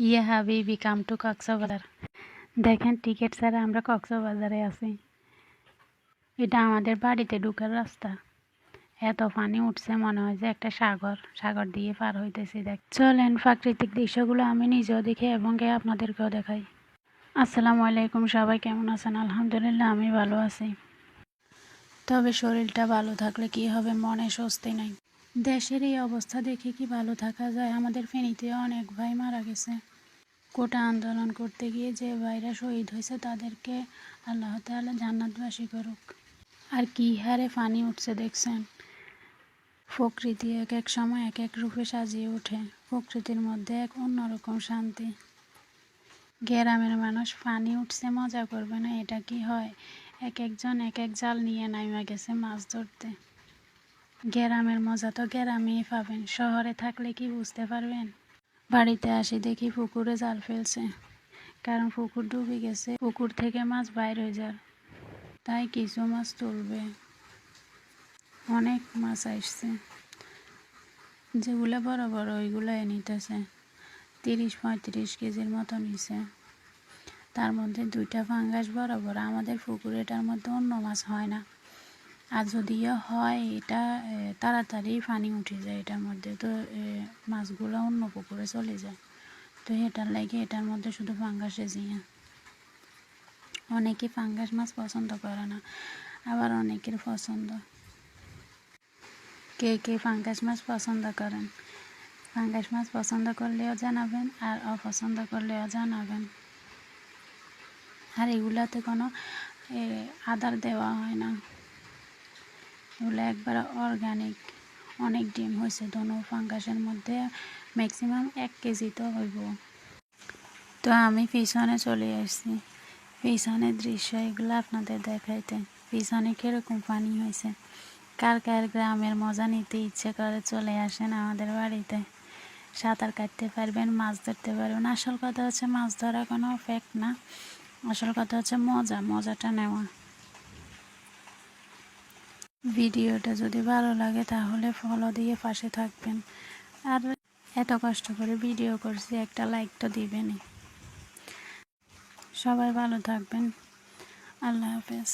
ইয়ে হাবিবি come to Cox's Bazar. দেখেন টিকিট ছাড়া আমরা কক্সবাজারে আছি। এটা আমাদের বাড়িতে ঢুকার রাস্তা। এত পানি উঠছে, মনে হয় যে একটা সাগর। সাগর দিয়ে পার হইতেছি, দেখ। চলেন, প্রাকৃতিক দৃশ্যগুলো আমি নিজেও দেখি এবং আপনাদেরকেও দেখাই। আসসালামু আলাইকুম, সবাই কেমন আছেন? আলহামদুলিল্লাহ, আমি ভালো আছি। তবে শরীরটা ভালো থাকলে কি হবে? মনে স্বস্তি নাই। দেশের এই অবস্থা দেখে কি ভালো থাকা যায়? আমাদের ফেনীতে অনেক ভাই মারা গেছে। কোটা আন্দোলন করতে গিয়ে যে ভাইরা শহীদ হয়েছে তাদেরকে আল্লাহ তাআলা জান্নাতবাসী করুক। আর কি হারে পানি উঠছে দেখছেন? প্রকৃতি এক এক সময় এক এক রূপে সাজিয়ে ওঠে। প্রকৃতির মধ্যে এক অন্যরকম শান্তি। গ্রামের মানুষ পানি উঠছে, মজা করবে না, এটা কি হয়? এক একজন এক এক জাল নিয়ে নাইমা গেছে মাছ ধরতে। গ্রামের মজা তো গ্রামেই পাবেন। শহরে থাকলে কি বুঝতে পারবেন? বাড়িতে আসি দেখি পুকুরে জাল ফেলছে। কারণ পুকুর ডুবে গেছে, পুকুর থেকে মাছ বাইর হয়ে যায় তাই কিছু মাছ তুলবে। অনেক মাছ আসছে। যেগুলো বড় বড়, ওইগুলো নিতেছে। তিরিশ পঁয়ত্রিশ কেজির মতো নিছে। তার মধ্যে দুইটা ফাঙ্গাস বড় আমাদের পুকুরেটার মধ্যে অন্য মাছ হয় না। আর যদিও হয় এটা তাড়াতাড়ি পানি উঠে যায় এটার মধ্যে, তো মাছগুলো অন্য পুকুরে চলে যায়। তো এটার লাগে, এটার মধ্যে শুধু ফাঙ্গাসে জিয়া। অনেকে ফাঙ্গাস মাছ পছন্দ করে না, আবার অনেকের পছন্দ। কে কে ফাঙ্গাস মাছ পছন্দ করেন? ফাঙ্গাস মাছ পছন্দ করলেও জানাবেন, আর অপছন্দ করলেও জানাবেন। আর এগুলাতে কোনো আদার দেওয়া হয় না। এগুলো একবারে অর্গানিক অনেক ডিম হয়েছে দোনো ফাঙ্গাসের মধ্যে ম্যাক্সিমাম এক কেজি তো হইব। তো আমি পিছনে চলে আসছি। পিছনের দৃশ্য এগুলো আপনাদের দেখাইতে। পিছনে কীরকম পানি হয়েছে? কার কার গ্রামের মজা নিতে ইচ্ছে করে চলে আসেন আমাদের বাড়িতে। সাঁতার কাটতে পারবেন, মাছ ধরতে পারবেন। আসল কথা হচ্ছে মাছ ধরা কোনো ফ্যাক্ট না। আসল কথা হচ্ছে মজা, মজাটা নেওয়া। ভিডিওটা যদি ভালো লাগে তাহলে ফলো দিয়ে পাশে থাকবেন। আর এত কষ্ট করে ভিডিও করছি, একটা লাইক তো দিবেনই। সবাই ভালো থাকবেন। আল্লাহ হাফেজ।